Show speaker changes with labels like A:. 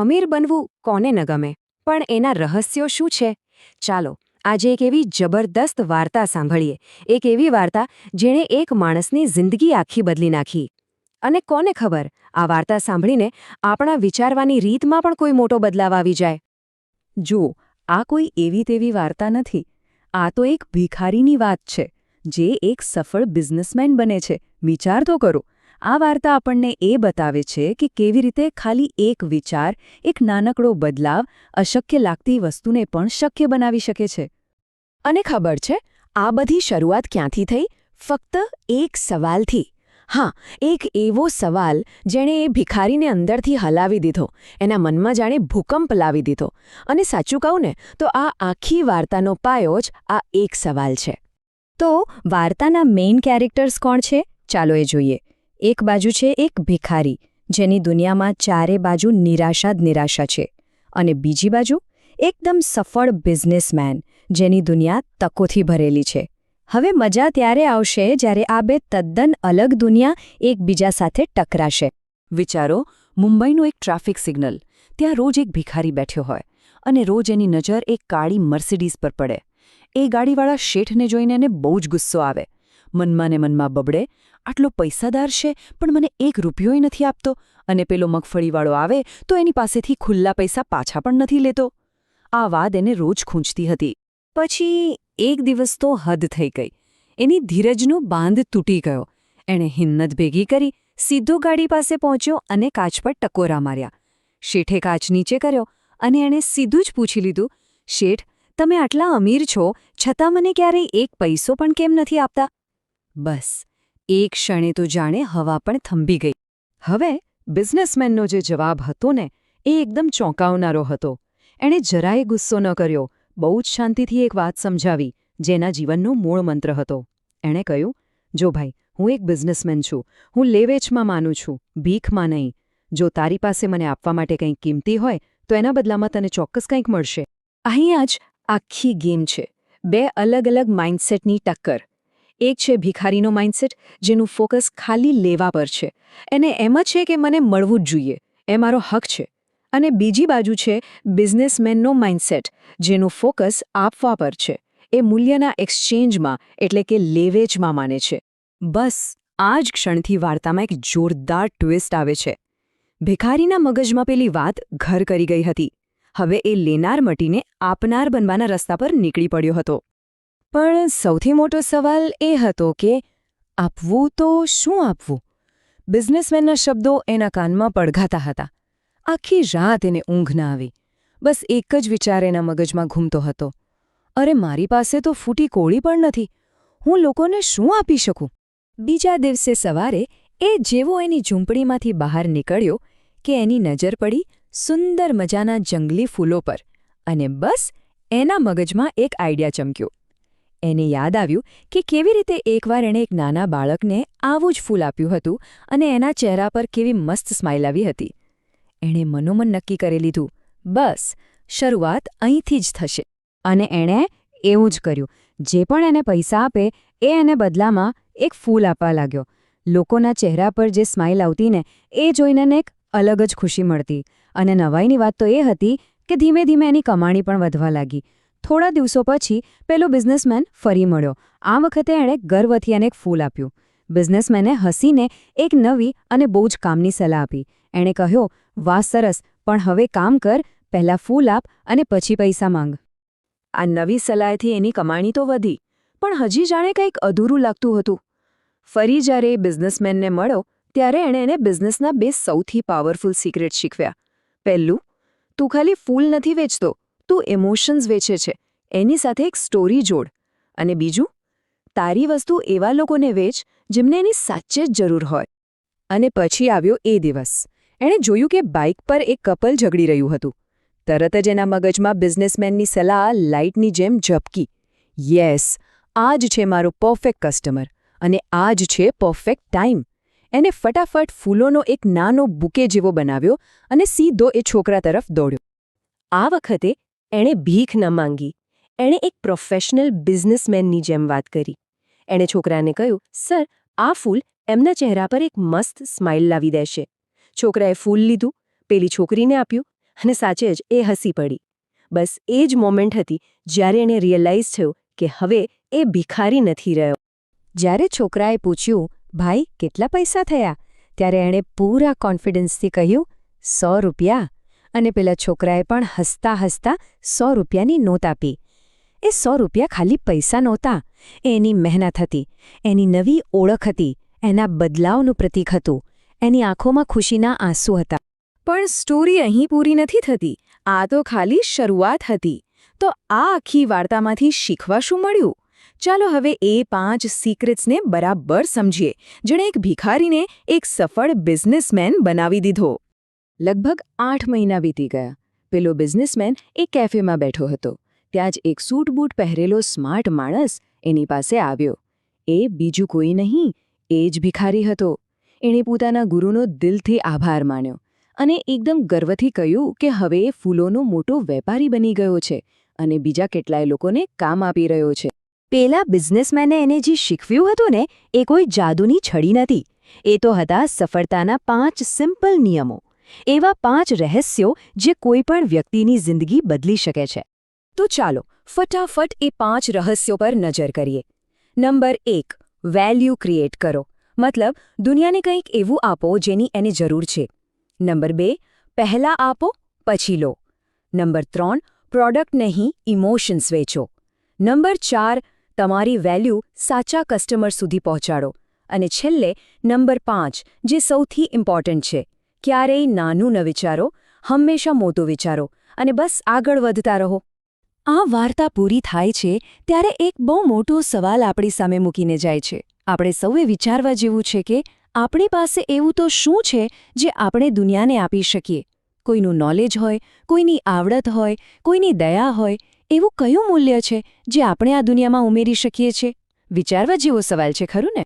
A: અમીર બનવું કોને ન ગમે? પણ એના રહસ્યો શું છે? ચાલો, આજે એક એવી જબરદસ્ત વાર્તા સાંભળીએ. એક એવી વાર્તા જેણે એક માણસની જિંદગી આખી બદલી નાખી. અને કોને ખબર, આ વાર્તા સાંભળીને આપણા વિચારવાની રીતમાં પણ કોઈ મોટો બદલાવ આવી જાય?
B: જુઓ, આ કોઈ એવી તેવી વાર્તા નથી. આ તો એક ભિખારીની વાત છે, જે એક સફળ બિઝનેસમેન બને છે. વિચાર તો કરો. આ વાર્તા આપણને એ બતાવે છે કે કેવી રીતે ખાલી એક વિચાર, એક નાનકડો બદલાવ, અશક્ય લાગતી વસ્તુને પણ શક્ય બનાવી શકે છે.
A: અને ખબર છે, આ બધી શરૂઆત ક્યાંથી થઈ? ફક્ત એક સવાલથી. હા, એક એવો સવાલ જેણે એ ભિખારીને અંદરથી હલાવી દીધો, એના મનમાં જાણે ભૂકંપ લાવી દીધો. અને સાચું કહું ને, તો આ આખી વાર્તાનો પાયો જ આ એક સવાલ છે. તો વાર્તાના મેઇન કેરેક્ટર્સ કોણ છે? ચાલો એ જોઈએ. એક બાજુ છે એક ભિખારી, જેની દુનિયામાં ચારે બાજુ નિરાશા જ નિરાશા છે. અને બીજી બાજુ, એકદમ સફળ બિઝનેસમેન, જેની દુનિયા તકોથી ભરેલી છે. હવે મજા ત્યારે આવશે જ્યારે આ બે તદ્દન અલગ દુનિયા એકબીજા સાથે ટકરાશે.
B: વિચારો, મુંબઈનું એક ટ્રાફિક સિગ્નલ. ત્યાં રોજ એક ભિખારી બેઠ્યો હોય અને રોજ એની નજર એક કાળી મર્સિડીઝ પર પડે. એ ગાડીવાળા શેઠને જોઈને એને બહુ જ ગુસ્સો આવે. મનમાં ને મનમાં બબડે. આટલો પૈસાદાર છે, પણ મને એક રૂપિયોય નથી આપતો. અને પેલો મગફળીવાળો આવે, તો એની પાસેથી ખુલ્લા પૈસા પાછા પણ નથી લેતો. આ વાત એને રોજ ખૂંચતી હતી. પછી એક દિવસ તો હદ થઈ ગઈ. એની ધીરજનું બાંધ તૂટી ગયો. એણે હિંમત ભેગી કરી, સીધો ગાડી પાસે પહોંચ્યો અને કાચ પર ટકોરા માર્યા. શેઠે કાચ નીચે કર્યો અને એણે સીધું જ પૂછી લીધું, શેઠ, તમે આટલા અમીર છો, છતાં મને ક્યારેય એક પૈસો પણ કેમ નથી આપતા? બસ, એક ક્ષણે તો જાણે હવા પણ થંભી ગઈ. હવે બિઝનેસમેનનો જે જવાબ હતો ને, એ એકદમ ચોંકાવનારો હતો. એણે જરાય ગુસ્સો ન કર્યો, બહુ જ શાંતિથી એક વાત સમજાવી, જેના જીવનનો મૂળ મંત્ર હતો. એણે કહ્યું, જો ભાઈ, હું એક બિઝનેસમેન છું, હું લેવેચમાં માનું છું, ભીખમાં નહીં. જો તારી પાસે મને આપવા માટે કંઈક કિંમતી હોય, તો એના બદલામાં તને ચોક્કસ કંઈક મળશે. અહીંયા જ આખી ગેમ છે. બે અલગ અલગ માઇન્ડસેટની ટક્કર. એક છે ભિખારીનો માઇન્ડસેટ જેનું ફોકસ ખાલી લેવા પર છે. એને એમ જ છે કે મને મળવું જ જોઈએ. એ મારો હક છે. અને બીજી બાજુ છે બિઝનેસમેનનો માઇન્ડસેટ જેનું ફોકસ આપવા પર છે. એ મૂલ્યના એક્સચેન્જમાં એટલે કે લેવેચમાં માને છે. બસ આ જ ક્ષણથી વાર્તામાં એક જોરદાર ટ્વિસ્ટ આવે છે. ભિખારીના મગજમાં પેલી વાત ઘર કરી ગઈ હતી. હવે એ લેનાર મટીને આપનાર બનવાના રસ્તા પર નીકળી પડ્યો હતો. પણ સૌથી મોટો સવાલ એ હતો કે, આપવું તો શું આપવું? બિઝનેસમેનના શબ્દો એના કાનમાં પડઘાતા હતા. આખી રાત એને ઊંઘ ના આવી. બસ એક જ વિચાર એના મગજમાં ઘૂમતો હતો. અરે, મારી પાસે તો ફૂટી કોળી પણ નથી. હું લોકોને શું આપી શકું? બીજા દિવસે સવારે એ જેવો એની ઝૂંપડીમાંથી બહાર નીકળ્યો કે એની નજર પડી સુંદર મજાના જંગલી ફૂલો પર. અને બસ એના મગજમાં એક આઈડિયા ચમક્યો. એને યાદ આવ્યું કે કેવી રીતે એકવાર એણે એક નાના બાળકને આવું જ ફૂલ આપ્યું હતું અને એના ચહેરા પર કેવી મસ્ત સ્માઇલ આવી હતી. એણે મનોમન નક્કી કરી લીધું, બસ, શરૂઆત અહીંથી જ થશે. અને એણે એવું જ કર્યું. જે પણ એને પૈસા આપે, એ એને બદલામાં એક ફૂલ આપવા લાગ્યો. લોકોના ચહેરા પર જે સ્માઇલ આવતી ને, એ જોઈને એક અલગ જ ખુશી મળતી. અને નવાઈની વાત તો એ હતી કે ધીમે ધીમે એની કમાણી પણ વધવા લાગી. થોડા દિવસો પછી પેલો બિઝનેસમેન ફરી મળ્યો. આ વખતે એણે ગર્વથી એને એક ફૂલ આપ્યું. બિઝનેસમેને હસીને એક નવી અને બહુ જ કામની સલાહ આપી. એણે કહ્યો, વાહ, સરસ, પણ હવે કામ કર, પહેલાં ફૂલ આપ અને પછી પૈસા માંગ. આ નવી સલાહથી એની કમાણી તો વધી, પણ હજી જાણે કંઈક અધૂરું લાગતું હતું. ફરી જ્યારે એ બિઝનેસમેનને મળ્યો, ત્યારે એણે એને બિઝનેસના બે સૌથી પાવરફુલ સિક્રેટ શીખવ્યા. પહેલું, તું ખાલી ફૂલ નથી વેચતો તું ઇમોશન્સ વેચે છે. એની સાથે એક સ્ટોરી જોડ. અને બીજું, તારી વસ્તુ એવા લોકોને વેચ જેમને એની સાચે જ જરૂર હોય. અને પછી આવ્યો એ દિવસ. એણે જોયું કે બાઇક પર એક કપલ ઝઘડી રહ્યું હતું. તરત જ એના મગજમાં બિઝનેસમેનની સલાહ લાઇટની જેમ ઝપકી યસ આ જ છે મારો પરફેક્ટ કસ્ટમર અને આ જ છે પરફેક્ટ ટાઈમ એને ફટાફટ ફૂલોનો એક નાનો બુકે જેવો બનાવ્યો અને સીધો એ છોકરા તરફ દોડ્યો. આ વખતે એણે ભીખ ન માંગી. એણે એક પ્રોફેશનલ બિઝનેસમેનની જેમ વાત કરી. એણે છોકરાને કહ્યું, સર, આ ફૂલ એમના ચહેરા પર એક મસ્ત સ્માઇલ લાવી દેશે. છોકરાએ ફૂલ લીધું, પેલી છોકરીને આપ્યું
C: અને સાચે જ એ હસી પડી. બસ એ જ મોમેન્ટ હતી જ્યારે એણે રિયલાઇઝ થયું કે હવે એ ભિખારી નથી રહ્યો.
A: જ્યારે છોકરાએ પૂછ્યું, ભાઈ, કેટલા પૈસા થયા? ત્યારે એણે પૂરા કોન્ફિડન્સથી કહ્યું, સો રૂપિયા. અને પેલા છોકરાએ પણ હસતા હસતા સો રૂપિયાની નોટ આપી. એ સો રૂપિયા ખાલી પૈસા નહોતા. એ એની મહેનત હતી. એની નવી ઓળખ હતી. એના બદલાવનું પ્રતીક હતું. એની આંખોમાં ખુશીના આંસુ હતા.
C: પણ સ્ટોરી અહીં પૂરી નથી થતી. આ તો ખાલી શરૂઆત હતી. તો આ આખી વાર્તામાંથી શીખવા શું મળ્યું? ચાલો હવે એ પાંચ સિક્રેટ્સને બરાબર સમજીએ. જેણે એક ભિખારીને એક સફળ બિઝનેસમેન બનાવી દીધો. લગભગ આઠ મહિના વીતી ગયા. પેલો બિઝનેસમેન એ કેફેમાં બેઠો હતો. ત્યાં જ એક સૂટ બૂટ પહેરેલો સ્માર્ટ માણસ એની પાસે આવ્યો. એ બીજું કોઈ નહીં, એ જ ભિખારી હતો. એણે પોતાના ગુરુનો દિલથી આભાર માન્યો અને એકદમ ગર્વથી કહ્યું કે હવે એ ફૂલોનો મોટો વેપારી બની ગયો છે અને બીજા કેટલાય લોકોને કામ આપી રહ્યો છે.
A: પેલા બિઝનેસમેને એને જે શીખવ્યું હતું ને, એ કોઈ જાદુની છડી નથી. એ તો હતા સફળતાના પાંચ સિમ્પલ નિયમો. એવા પાંચ રહસ્યો જે કોઈપણ વ્યક્તિની જિંદગી બદલી શકે છે. તો ચાલો, ફટાફટ એ પાંચ રહસ્યો પર નજર કરીએ. નંબર એક વેલ્યુ ક્રિએટ કરો. મતલબ, દુનિયાને કંઈક એવું આપો જેની એને જરૂર છે. નંબર બે, પહેલા આપો, પછી લો. નંબર ત્રણ પ્રોડક્ટ નહીં ઇમોશન્સ વેચો. નંબર ચાર, તમારી વેલ્યુ સાચા કસ્ટમર સુધી પહોંચાડો. અને છેલ્લે, નંબર પાંચ, જે સૌથી ઇમ્પોર્ટન્ટ છે ક્યારેય નાનું ન વિચારો, હંમેશા મોટું વિચારો અને બસ આગળ વધતા રહો. આ વાર્તા પૂરી થાય છે ત્યારે એક બહુ મોટો સવાલ આપણી સામે મૂકીને જાય છે. આપણે સૌએ વિચારવા જેવું છે કે આપણી પાસે એવું તો શું છે જે આપણે દુનિયાને આપી શકીએ? કોઈનું નોલેજ હોય, કોઈની આવડત હોય, કોઈની દયા હોય, એવું કયું મૂલ્ય છે જે આપણે આ દુનિયામાં ઉમેરી શકીએ છીએ? વિચારવા જેવો સવાલ છે, ખરું ને?